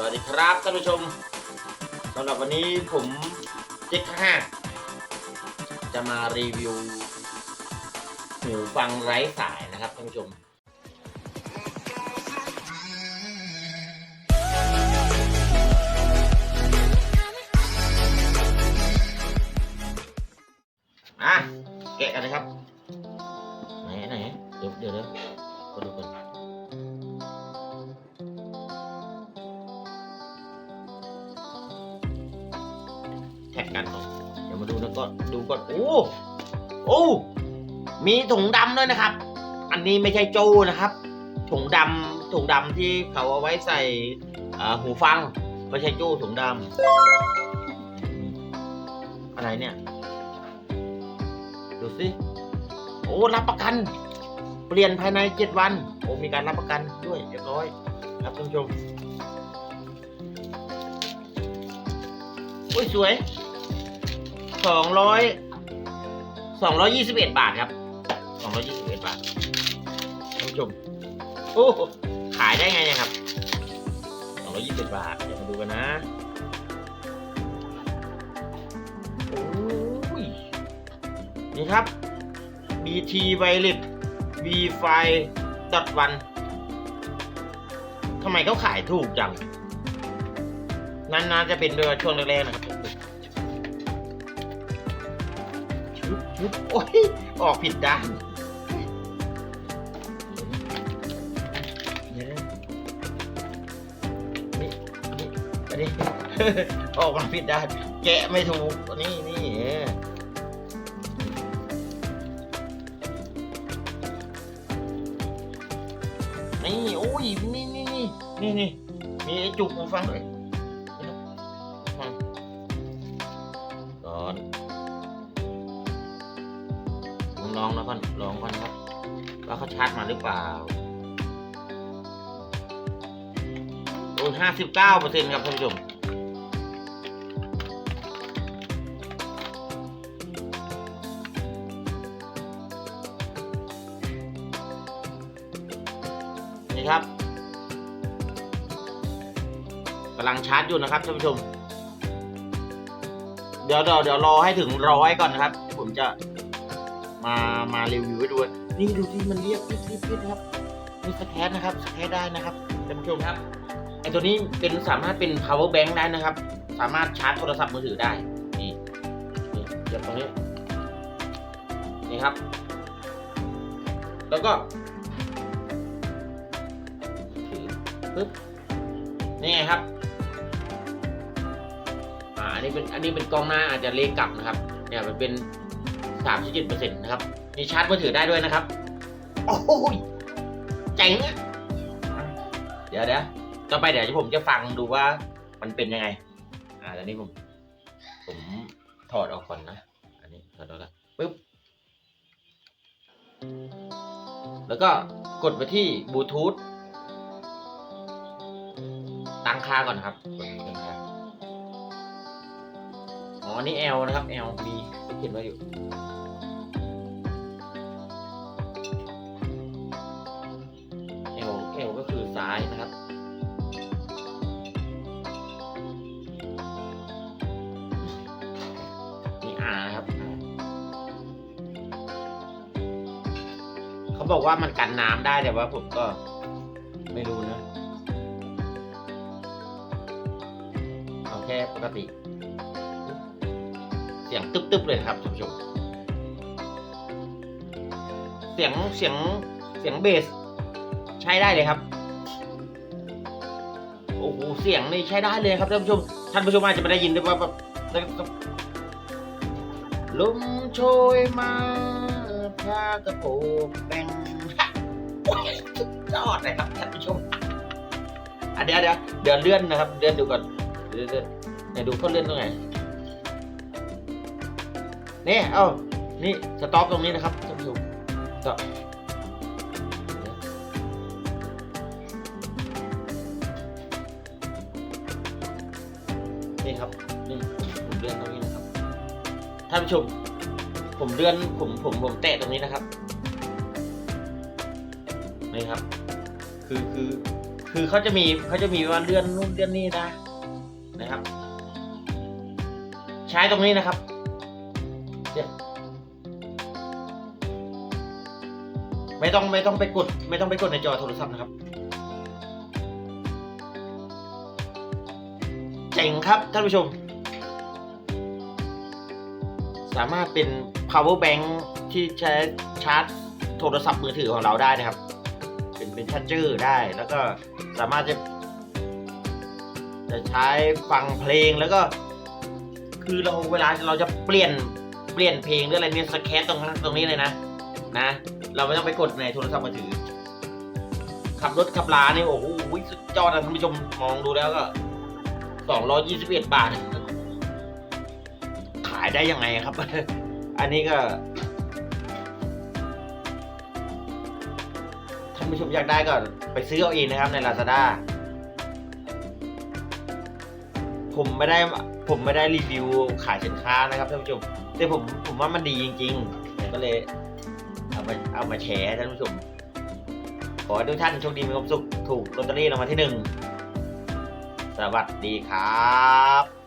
สวัสดีครับท่านผู้ชมสำหรับวันนี้ผมเจ๊กห้าจะมารีวิวหูฟังไร้สายนะครับท่านผู้ชมอะแกะกันเลยครับ ไหนไหนเดี๋ยวเดี๋ยวเดี๋ยวมาดูกัน กันก่อนเดี๋ยวมาดูแล้วก็ดูก่อนโอ้โอ้มีถุงดำด้วยนะครับ อันนี้ไม่ใช่โจนะครับ ถุงดำถุงดำที่เขาเอาไว้ใส่หูฟังไม่ใช่โจ้ถุงดำอะไรเนี่ย ดูสิโอ้รับประกัน เปลี่ยนภายในเจ็ดวัน โอ้มีการรับประกันด้วยเรียบร้อยครับท่านผู้ชมโอ้ยสวย สองร้อยสองร้อยยี่สิบเอ็ดบาทครับสองร้อยยี่สิบเอ็ดบาทท่านผู้ชมโอ้ขายได้ไงเนี่ยครับสองร้อยยี่สิบบาท เดี๋ยวมาดูกันนะโอ้ยนี่ครับ BT Violet V5 dot 1ทำไมเขาขายถูกจัง นานๆจะเป็นเดือนช่วงแรกๆนะครับ ชุบโอ้ย ออกผิดด้านนี่นี่อันนี้ ออกมาผิดด้าน แกะไม่ถูก นี่นี่เออนี่ โอ้ย นี่นี่นี่นี่นี่มีไอ้จุกหูฟังด้วย ก่อนลองก่อนครับ ว่าเขาชาร์จมาหรือเปล่าโอ้ห้าสิบเก้าเปอร์เซ็นต์ครับท่านผู้ชมนี่ครับกำลังชาร์จอยู่นะครับท่านผู้ชม เดี๋ยวเดี๋ยวเดี๋ยวรอให้ถึงร้อยก่อนนะครับ ผมจะ มามารีวิวให้ดูนี่ดูที่มันเรียบเรียบเรียบนะครับนี่สแครนะครับสแครได้นะครับท่านผู้ชมครับไอตัวนี้เป็นสามารถเป็น power bank ได้นะครับ สามารถชาร์จโทรศัพท์มือถือได้นี่นี่เดี๋ยวตรงนี้นี่ครับ แล้วก็ถือปึ๊บนี่ไงครับอ่าอันนี้เป็นอันนี้เป็นกล้องหน้าอาจจะเลกลับนะครับ เนี่ยมันเป็น สามสิบเจ็ดเปอร์เซ็นต์นะครับนี่ชาร์จมือถือได้ด้วยนะครับ โอ้ยเจ๋งอะเดี๋ยวเดี๋ยวต่อไปเดี๋ยวผมจะฟังดูว่ามันเป็นยังไง อ่าตอนนี้ผม ผมถอดออกก่อนนะ อันนี้ถอดออกแล้วปึ๊บ แล้วก็กดไปที่บลูทูธตั้งค่าก่อนนะครับกดตั้งค่าอ๋อ นี่ L นะครับ L มีเขียนไว้อยู่ บอกว่ามันกันน้ำได้แต่ว่าผมก็ไม่รู้นะเอาแค่ปกติ เสียงตึ๊บๆเลยครับท่านผู้ชมเสียงเสียงเสียงเบส ใช้ได้เลยครับโอ้โหเสียงนี่ใช้ได้เลยครับท่านผู้ชมท่านผู้ชมอาจจะไม่ได้ยินด้วยว่าแบบลมโชยมา พากระโปงแบงโอ้ยอดเลยครับท่านผู้ชมอะเดี๋ยวเดี๋ยวเดี๋ยวเลื่อนนะครับเลื่อนดูก่อนเดี๋ยวเดี๋ยวไหนดูเขาเลื่อนตรงไหนนี่เอ้านี่สต็อปตรงนี้นะครับท่านผู้ชมก็นี่ครับนี่ผมเลื่อนตรงนี้นะครับท่านผู้ชม ผมเลื่อนผมผมผมแตะตรงนี้นะครับนี่ครับ คือคือคือเขาจะมีเขาจะมีว่าเลื่อนนู่นเลื่อนนี่นะนะครับ ใช้ตรงนี้นะครับเนี่ยไม่ต้องไม่ต้องไปกด ไม่ต้องไปกดในจอโทรศัพท์นะครับเจ๋งครับท่านผู้ชม สามารถเป็น power bank ที่ใช้ชาร์จโทรศัพท์มือถือของเราได้นะครับ เป็นเป็นชาร์จเจอร์ได้ แล้วก็สามารถจะ จะใช้ฟังเพลงแล้วก็ คือเราเวลาเราจะเปลี่ยนเปลี่ยนเพลงหรืออะไรเนี่ยสแคตตรงตรงนี้เลยนะ นะ เราไม่ต้องไปกดในโทรศัพท์มือถือ ขับรถขับลาเนี่ยโอ้โหสุดยอดนะท่านผู้ชมมองดูแล้วก็สองร้อยี่สิบเอ็ดบาทายได้ยังไงครับ อันนี้ก็ท่านผู้ชมอยากได้ก็ไปซื้อเอาเองนะครับใน Lazada ผมไม่ได้ผมไม่ได้รีวิวขายสินค้านะครับท่านผู้ชม แต่ผมผมว่ามันดีจริงๆ ก็เลยเอามาเอามาแชร์ท่านผู้ชม ขอให้ทุกท่านโชคดีมีความสุขถูกลอตเตอรี่รางวัลที่หนึ่งสวัสดีครับ